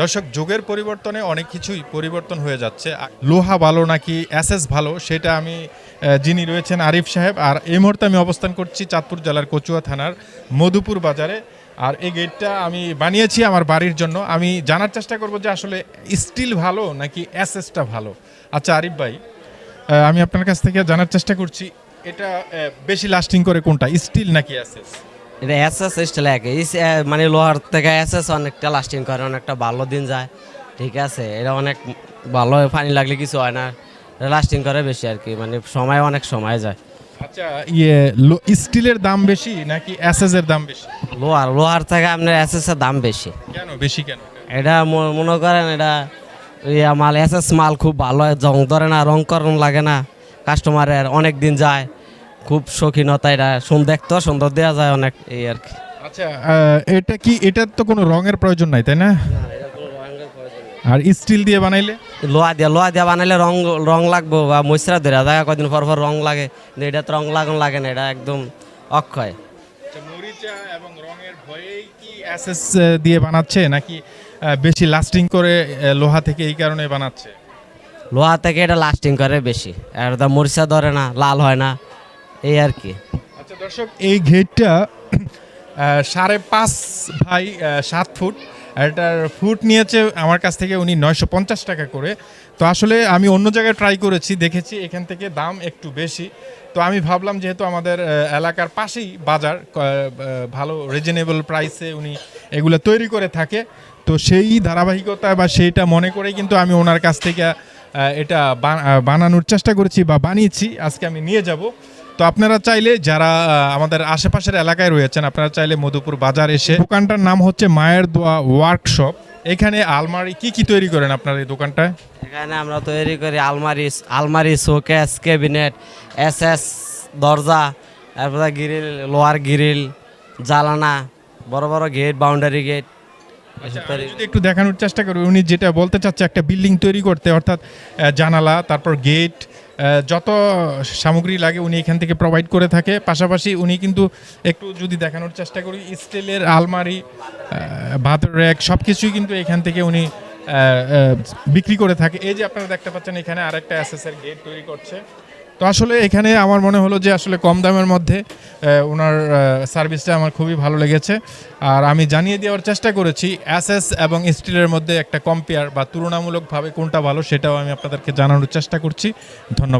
দর্শক, যুগের পরিবর্তনে অনেক কিছুই পরিবর্তন হয়ে যাচ্ছে। লোহা ভালো নাকি এসএস ভালো, সেটা আমি যিনি রয়েছেন আরিফ সাহেব। আর এই মুহূর্তে আমি অবস্থান করছি চাঁদপুর জেলার কচুয়া থানার মধুপুর বাজারে। আর এই গেটটা আমি বানিয়েছি আমার বাড়ির জন্য। আমি জানার চেষ্টা করব যে আসলে স্টিল ভালো নাকি এসএসটা ভালো? আচ্ছা আরিফ ভাই আমি আপনার কাছ থেকে জানার চেষ্টা করছি, এটা বেশি লাস্টিং করে কোনটা? স্টিল নাকি এসএস এটা এসএস স্টাইল ইস- মানে লোহার থেকে এসএস অনেকটা লাস্টিং করে অনেকটা ভালো দিন যায়। ঠিক আছে? এটা অনেক ভালো পানি লাগলে কিছু হয় না। লাস্টিং করে বেশি আর কি মানে সময় অনেক সময় যায়। আচ্ছা ইয়ে স্টিলের দাম বেশি নাকি এসএস এর দাম বেশি? লোহার লোহার থেকে আপনার এসএস এর দাম বেশি। কেন? বেশি কেন? এটা মনে করেন এটা ইয়া মাল এসএস মাল খুব ভালো জং ধরে না রং করণ লাগে না। কাস্টমারের অনেক দিন যায়। খুব শৌখিনতা এটা সুন্দর দেখতেও সুন্দর দেওয়া যায় অনেক এই আর কি। আচ্ছা এটা কি এটার তো কোনো রঙের প্রয়োজন নাই তাই না? আর স্টিল দিয়ে বানাইলে? লোহা দিয়া লোহা দিয়া বানাইলে রং রং লাগবো বা মশরা ধরে যায় কদিন পর পর রং লাগে এটা তো রং লাগান লাগে না এটা একদম অক্ষয়। মরিচা এবং রঙের ভয়েই কি এসএস দিয়ে বানাচ্ছে নাকি বেশি লাস্টিং করে লোহা থেকে এই কারণে বানাচ্ছে? লোহা থেকে এটা লাস্টিং করে বেশি আর মরিচা ধরে না লাল হয় না। এই আর কি। আচ্ছা দর্শক, এই গেটটা সাড়ে পাঁচ ভাই সাত ফুট। এটার ফুট নিয়েছে আমার কাছ থেকে উনি নয়শো পঞ্চাশ টাকা করে। তো আসলে আমি অন্য জায়গায় ট্রাই করেছি, দেখেছি, এখান থেকে দাম একটু বেশি। তো আমি ভাবলাম, যেহেতু আমাদের এলাকার পাশেই বাজার ভালো রিজনেবল প্রাইসে উনি এগুলো তৈরি করে থাকে। তো সেই ধারাবাহিকতা বা সেইটা মনে করেই কিন্তু আমি ওনার কাছ থেকে এটা বানানোর চেষ্টা করেছি বা বানিয়েছি, আজকে আমি নিয়ে যাব। তো আপনারা চাইলে যারা আমাদের আশেপাশের এলাকায় রয়েছেন, আপনারা চাইলে মধুপুর বাজার এসে, দোকানটার নাম হচ্ছে মায়ের দোয়া ওয়ার্কশপ। এখানে আলমারি কি কি তৈরি করেন আপনার এই দোকানটায়? এখানে আমরা তৈরি করি আলমারি আলমারি, শোকেস, ক্যাবিনেট এস এস দরজা, তারপরে গ্রিল, লোহার গ্রিল জালানা বড় বড় গেট, বাউন্ডারি গেট। যদি একটু দেখানোর চেষ্টা করি উনি যেটা বলতে চাচ্ছে একটা বিল্ডিং তৈরি করতে অর্থাৎ জানালা তারপর গেট যত সামগ্রী লাগে উনি এখান থেকে প্রোভাইড করে থাকে। পাশাপাশি উনি কিন্তু একটু যদি দেখানোর চেষ্টা করি স্টিলের আলমারি ভাতের র্যাক সব কিছুই কিন্তু এখান থেকে উনি বিক্রি করে থাকে। এই যে আপনারা দেখতে পাচ্ছেন এখানে আরেকটা এসএসের গেট তৈরি করছে। তো আসলে এখানে আমার মনে হলো যে আসলে কম দামের মধ্যে ওনার সার্ভিসটা আমার খুবই ভালো লেগেছে। আর আমি জানিয়ে দেওয়ার চেষ্টা করেছি অ্যাসেস এবং স্টিলের মধ্যে একটা কম্পেয়ার বা তুলনামূলকভাবে কোনটা ভালো সেটাও আমি আপনাদেরকে জানানোর চেষ্টা করছি। ধন্যবাদ।